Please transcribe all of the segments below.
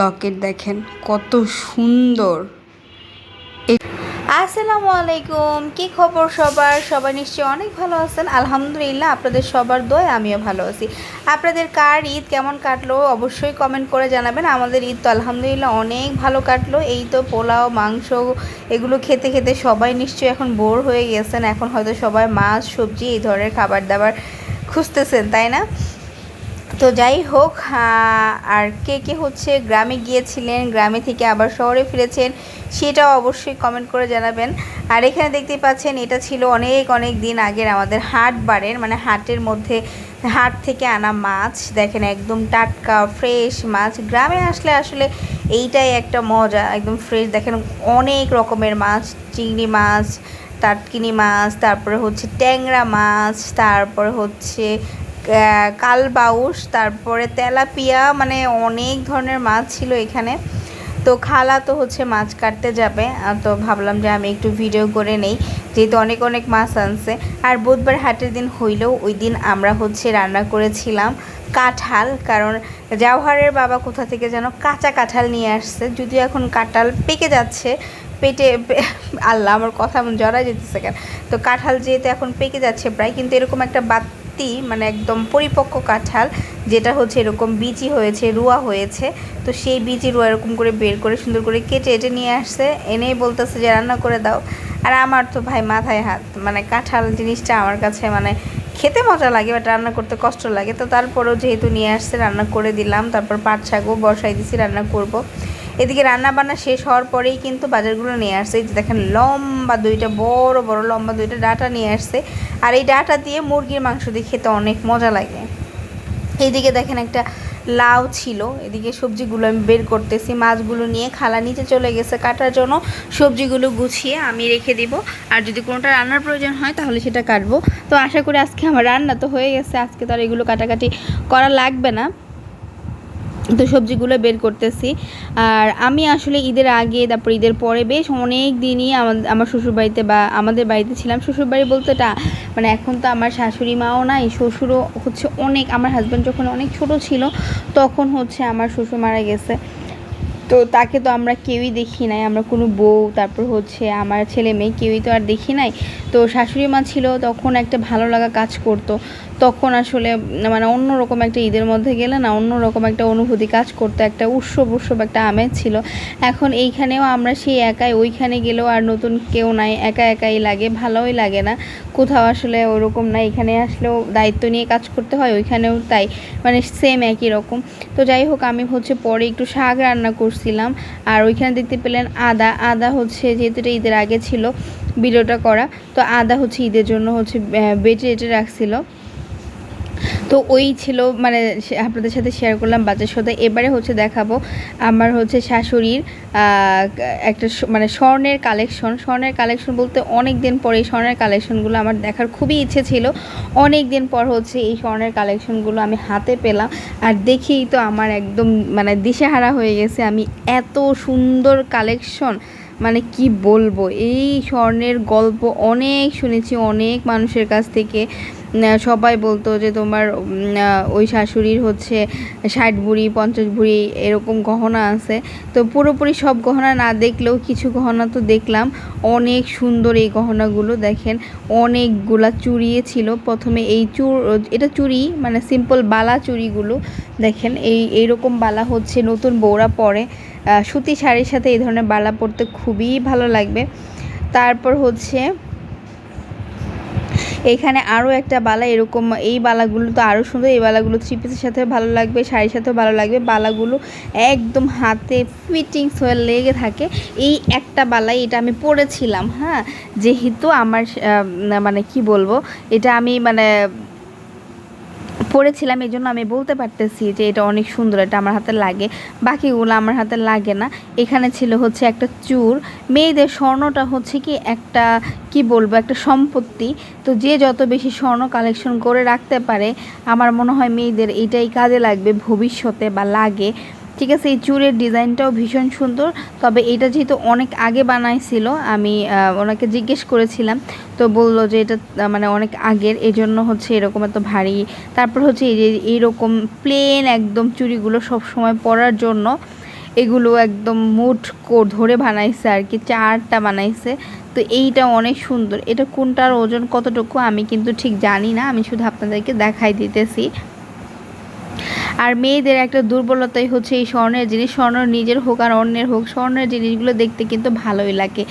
লকেট দেখেন, কত সুন্দর। আসসালামু আলাইকুম, কি খবর সবার? সবাই নিশ্চয়ই অনেক ভালো আছেন। আলহামদুলিল্লাহ, আপনাদের সবার দয় আমিও ভালো আছি। আপনাদের কার ঈদ কেমন কাটলো? অবশ্যই কমেন্ট করে জানাবেন। আমাদের ঈদ তো আলহামদুলিল্লাহ অনেক ভালো কাটলো। এই তো পোলাও, মাংস এগুলো খেতে খেতে সবাই নিশ্চয়ই এখন বোর হয়ে গেছেন। এখন হয়তো সবাই মাছ, সবজি এই ধরনের খাবার দাবার খুঁজতেছেন, তাই না? তো যাই হোক আর কে কে হচ্ছে গ্রামে গিয়েছিলেন, গ্রামে থেকে আবার শহরে ফিরেছেন, সেটাও অবশ্যই কমেন্ট করে জানাবেন। আর এখানে দেখতেই পাচ্ছেন, এটা ছিল অনেক অনেক দিন আগের আমাদের হাট বারের মানে হাটের মধ্যে, হাট থেকে আনা মাছ। দেখেন একদম টাটকা ফ্রেশ মাছ। গ্রামে আসলে আসলে এইটাই একটা মজা, একদম ফ্রেশ দেখেন অনেক রকমের মাছ, চিংড়ি মাছ, টাটকিনি মাছ, তারপরে হচ্ছে ট্যাংরা মাছ, তারপরে হচ্ছে কালবাউস তারপরে তেলাপিয়া মানে অনেক ধরনের মাছ ছিল এখানে। তো খালা তো হচ্ছে মাছ কাটতে যাবে তো ভাবলাম যে আমি একটু ভিডিও করে নেই, যেহেতু অনেক অনেক মাছ আনছে। আর বুধবার হাটের দিন হইলেও ওই দিন আমরা হচ্ছে রান্না করেছিলাম কাঁঠাল, কারণ জাওহারের বাবা কোথা থেকে যেন কাঁচা কাঁঠাল নিয়ে আসছে। যদিও এখন কাঁঠাল পেকে যাচ্ছে, পেটে আল্লাহ, আমার কথা জড়াই যেতেছে কেন? তো কাঁঠাল যেহেতু এখন পেকে যাচ্ছে প্রায়, কিন্তু এরকম একটা বাত্তি মানে একদম পরিপক্ক কাঁঠাল, যেটা হচ্ছে এরকম বিচি হয়েছে, রুয়া হয়েছে। তো সেই বিচি রুয়া এরকম করে বের করে সুন্দর করে কেটে এটে নিয়ে আসছে, এনেই বলতেছে যে, রান্না করে দাও। আর আমার তো ভাই মাথায় হাত মানে কাঁঠাল জিনিসটা আমার কাছে মানে খেতে মজা লাগে বাট রান্না করতে কষ্ট লাগে। তো তারপরেও যেহেতু নিয়ে আসছে, রান্না করে দিলাম, তারপর পাট শাকও বসাই দিছি, রান্না করব। এদিকে রান্না বান্না শেষ হওয়ার পরেই কিন্তু বাজারগুলো নিয়ে আসছে। যে দেখেন, লম্বা দুইটা, বড় বড় লম্বা দুইটা ডাটা নিয়ে আসছে। আর এই ডাটা দিয়ে মুরগির মাংস দিয়ে খেতে অনেক মজা লাগে। এইদিকে দেখেন একটা লাউ ছিল। এদিকে সবজিগুলো আমি বের করতেছি। মাছগুলো নিয়ে খালা নিচে চলে গেছে। কাটার জন্য সবজিগুলো গুছিয়ে আমি রেখে দিব। আর যদি কোনোটা রান্নার প্রয়োজন হয়, তাহলে সেটা কাটবো। তো আশা করি আজকে আমার রান্না তো হয়ে গেছে। আজকে তো আর এগুলো কাটাকাটি করা লাগবে না। তো সবজিগুলো বের করতেছি। আর আমি আসলে ঈদের আগে, তারপর ঈদের পরে বেশ অনেক দিনই আমার শ্বশুরবাড়িতে বা আমাদের বাড়িতে ছিলাম। শ্বশুরবাড়ি বলতে এটা মানে এখন তো আমার শাশুড়ি মাও নাই, শ্বশুরও হচ্ছে অনেক, আমার হাজব্যান্ড যখন অনেক ছোট ছিল, তখন হচ্ছে আমার শ্বশুর মারা গেছে। তো তাকে তো আমরা কেউই দেখি নাই, আমরা কোনো বউ, তারপর হচ্ছে আমার ছেলে মেয়ে কেউই তো আর দেখি নাই। তো শাশুড়ি মা ছিল, তখন একটা ভালো লাগা কাজ করতো। তখন আসলে মানে অন্যরকম একটা ঈদের মধ্যে গেলে না, অন্যরকম একটা অনুভূতি কাজ করতে, একটা উৎসব উৎসব, একটা আমেজ ছিল। এখন এইখানেও আমরা সেই একাই, ওইখানে গেলেও আর নতুন কেউ নাই, একা একাই লাগে, ভালোই লাগে না। কোথাও আসলে ওরকম না, এখানে আসলেও দায়িত্ব নিয়ে কাজ করতে হয়, ওইখানেও তাই মানে সেম একই রকম। তো যাই হোক, আমি হচ্ছে পরে একটু শাক রান্না করছিলাম, আর ওইখানে দেখতে পেলেন আদা। আদা হচ্ছে যেহেতু এটা ঈদের আগে ছিল ভিডিওটা করা, তো আদা হচ্ছে ঈদের জন্য হচ্ছে বেটে এটে রাখছিল। তো ওই ছিল মানে আপনাদের সাথে শেয়ার করলাম বাজার সদা এবারে হচ্ছে দেখাবো আমার হচ্ছে শাশুড়ির একটা মানে স্বর্ণের কালেকশন স্বর্ণের কালেকশন বলতে অনেক দিন পরে এই স্বর্ণের কালেকশনগুলো আমার দেখার খুবই ইচ্ছে ছিল। অনেক দিন পর হচ্ছে এই স্বর্ণের কালেকশনগুলো আমি হাতে পেলাম। আর দেখেই তো আমার একদম মানে দিশেহারা হয়ে গেছে আমি এত সুন্দর কালেকশন মানে কি বলব, এই স্বর্ণের গল্প অনেক শুনেছি অনেক মানুষের কাছ থেকে। সবাই বলতো যে তোমার ওই শাশুড়ির হচ্ছে ষাট ভুড়ি, পঞ্চাশ ভুড়ি এরকম গহনা আছে। তো পুরোপুরি সব গহনা না দেখলেও কিছু গহনা তো দেখলাম। অনেক সুন্দর এই গহনাগুলো, দেখেন, অনেকগুলা চুড়িয়ে ছিল। প্রথমে এই চুর, এটা চুড়ি মানে সিম্পল বালা চুড়িগুলো, দেখেন, এই, এইরকম বালা হচ্ছে, নতুন বৌরা পরে সুতি শাড়ির সাথে এই ধরনের বালা পরতে খুবই ভালো লাগবে। তারপর হচ্ছে এখানে আরও একটা বালা, এরকম এই বালাগুলো তো আরও সুন্দর, এই বালাগুলো থ্রি পিসের সাথে ভালো লাগবে, শাড়ির সাথেও ভালো লাগবে, বালাগুলো একদম হাতে ফিটিংস হয়ে লেগে থাকে। এই একটা বালাই এটা আমি পরেছিলাম হ্যাঁ? যেহেতু আমার মানে কি বলব, এটা আমি মানে পরেছিলাম এই জন্য আমি বলতে পারতেছি যে এটা অনেক সুন্দর, এটা আমার হাতে লাগে। বাকিগুলো আমার হাতে লাগে না। এখানে ছিল হচ্ছে একটা চুর। মেয়েদের স্বর্ণটা হচ্ছে কি একটা, কি বলব, একটা সম্পত্তি। তো যে যত বেশি স্বর্ণ কালেকশন করে রাখতে পারে, আমার মনে হয় মেয়েদের এটাই কাজে লাগবে ভবিষ্যতে বা লাগে। ঠিক আছে, এই চুরের ডিজাইনটাও ভীষণ সুন্দর। তবে এটা যেহেতু অনেক আগে বানাইছিল, আমি ওনাকে জিজ্ঞেস করেছিলাম, তো বলল যে এটা মানে অনেক আগের এই জন্য হচ্ছে এরকম এত ভারী। তারপর হচ্ছে এই যে এইরকম প্লেন একদম চুড়িগুলো সব সময় পরার জন্য, এগুলো একদম মুঠ ধরে বানাইছে আর কি, চারটা বানাইছে। তো এইটা অনেক সুন্দর। এটা কোনটার ওজন কতটুকু আমি কিন্তু ঠিক জানি না, আমি শুধু আপনাদেরকে দেখাই দিতেছি। আর মেয়েদের একটা দুর্বলতাই হচ্ছে এই স্বর্ণের জিনিস। স্বর্ণ নিজের হোক আর অন্যের হোক, স্বর্ণের জিনিসগুলো দেখতে কিন্তু ভালোই লাগে।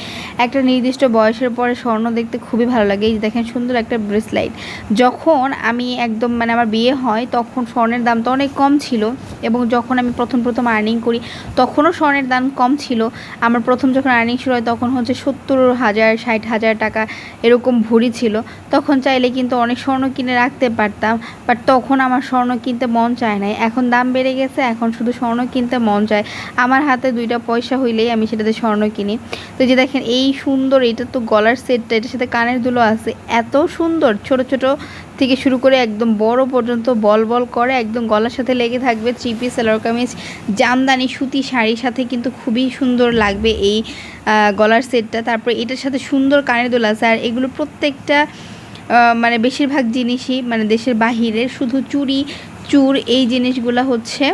একটা নির্দিষ্ট বয়সের পরে স্বর্ণ দেখতে খুবই ভালো লাগে। এই যে দেখেন সুন্দর একটা ব্রেসলাইট যখন আমি একদম মানে আমার বিয়ে হয়, তখন স্বর্ণের দাম তো অনেক কম ছিল এবং যখন আমি প্রথম প্রথম আর্নিং করি, তখনও স্বর্ণের দাম কম ছিল। আমার প্রথম যখন আর্নিং শুরু হয়, তখন হচ্ছে সত্তর হাজার, ষাট হাজার টাকা এরকম ভরি ছিল। তখন চাইলে কিন্তু অনেক স্বর্ণ কিনে রাখতে পারতাম বাট তখন আমার স্বর্ণ কিনতে মন চায় নাই। এখন দাম বেড়ে গেছে, এখন শুধু স্বর্ণ কিনতে মন চায়। আমার হাতে দুইটা পয়সা হইলেই আমি সেটাতে স্বর্ণ কিনি। তো যে দেখেন, এই সুন্দর, এটা তো গলার সেটটা, এটার সাথে কানের দুলো আছে, এত সুন্দর। ছোট ছোট থেকে শুরু করে একদম বড় পর্যন্ত বল বল করে, একদম গলার সাথে লেগে থাকবে থ্রি পিস কামিজ জামদানি, সুতি শাড়ির সাথে কিন্তু খুবই সুন্দর লাগবে এই গলার সেটটা। তারপরে এটার সাথে সুন্দর কানের দোল আছে, আর এগুলো প্রত্যেকটা মানে বেশিরভাগ জিনিসই মানে দেশের বাহিরের, শুধু চুড়ি চুর এই জিনিসগুলো হচ্ছে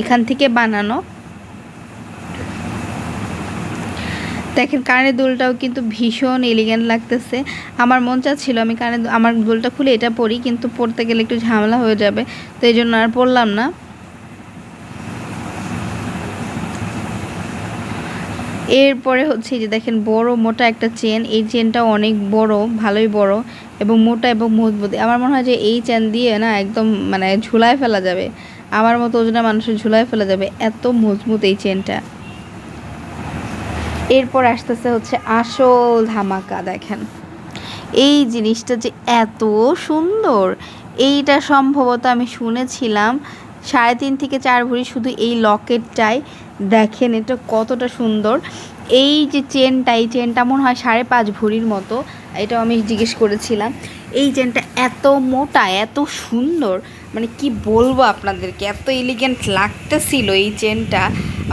এখান থেকে বানানো। দেখেন, কানের দুলটাও কিন্তু ভীষণ এলিগেন্ট লাগতেছে। আমার মন চাচ্ছিল আমি কানে আমার দুলটা খুলে এটা পরি, কিন্তু পড়তে গেলে একটু ঝামেলা হয়ে যাবে, তো এই জন্য আর পরলাম না। এরপরে হচ্ছে যে দেখেন বড় মোটা একটা চেন এই চেনটাও অনেক বড়, ভালোই বড় এবং মোটা এবং মজবুত। আমার মনে হয় যে এই চেন দিয়ে না একদম মানে ঝুলায় ফেলা যাবে। আমার মতো ওজনের মানুষের ঝুলায় ফেলা যাবে এত মজবুত এই চেনটা এরপর আসতেছে হচ্ছে আসল ধামাকা দেখেন। এই জিনিসটা যে এত সুন্দর, এইটা সম্ভবত আমি শুনেছিলাম সাড়ে তিন থেকে চার ভরি শুধু এই লকেটটাই দেখেন এটা কতটা সুন্দর। এই যে চেনটা, এই চেনটা মনে হয় সাড়ে পাঁচ ভরির মতো, এটাও আমি জিজ্ঞেস করেছিলাম। এই চেনটা এত মোটা, এত সুন্দর মানে কি বলব আপনাদেরকে, এত এলিগেন্ট লাগতেছিল এই চেনটা।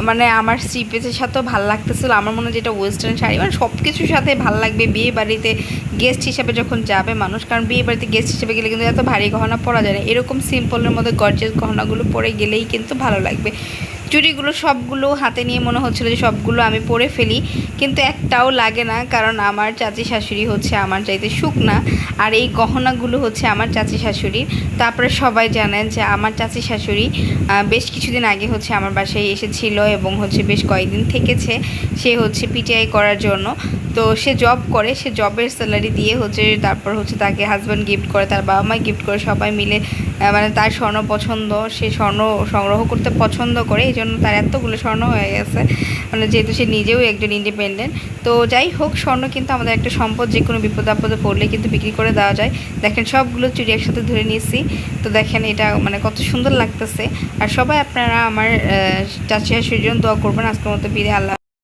মানে আমার থ্রি পিসের সাথেও ভালো লাগতেছিল, আমার মনে হয় যেটা ওয়েস্টার্ন শাড়ি মানে সব কিছুর সাথে ভালো লাগবে বিয়ে বাড়িতে গেস্ট হিসাবে যখন যাবে মানুষ, কারণ বিয়ে বাড়িতে গেস্ট হিসেবে গেলে কিন্তু এত ভারী গহনা পরা যায় না। এরকম সিম্পলের মধ্যে গর্জেস গহনাগুলো পরে গেলেই কিন্তু ভালো লাগবে। চুড়িগুলো সবগুলো হাতে নিয়ে মনে হচ্ছিল যে সবগুলো আমি পরে ফেলি, কিন্তু একটাও লাগে না, কারণ আমার চাচি শাশুড়ি হচ্ছে আমার চাইতে শুকনা, আর এই গহনাগুলো হচ্ছে আমার চাচি শাশুড়ির। তারপরে সবাই জানেন যে আমার চাচি শাশুড়ি বেশ কিছুদিন আগে হচ্ছে আমার বাসায় এসেছিল এবং হচ্ছে বেশ কয়েকদিন থেকেছে, সে হচ্ছে পিটিআই করার জন্য। তো সে জব করে, সে জবের স্যালারি দিয়ে হচ্ছে তারপর হচ্ছে তাকে হাজব্যান্ড গিফট করে, তার বাবা মা গিফট করে, সবাই মিলে মানে তার স্বর্ণ পছন্দ, সে স্বর্ণ সংগ্রহ করতে পছন্দ করে জন্য তার এতগুলো স্বর্ণ হয়ে গেছে। মানে যেহেতু সে নিজেও একজন ইন্ডিপেন্ডেন্ট তো যাই হোক, স্বর্ণ কিন্তু আমাদের একটা সম্পদ যে কোনো বিপদ আপদে পড়লে কিন্তু বিক্রি করে দেওয়া যায়। দেখেন, সবগুলো চুরি একসাথে ধরে নিয়েছি। তো দেখেন, এটা মানে কত সুন্দর লাগতেছে। আর সবাই আপনারা আমার চাচি জন্য দোয়া করবেন। আজকের মতো বিদে আল্লাহ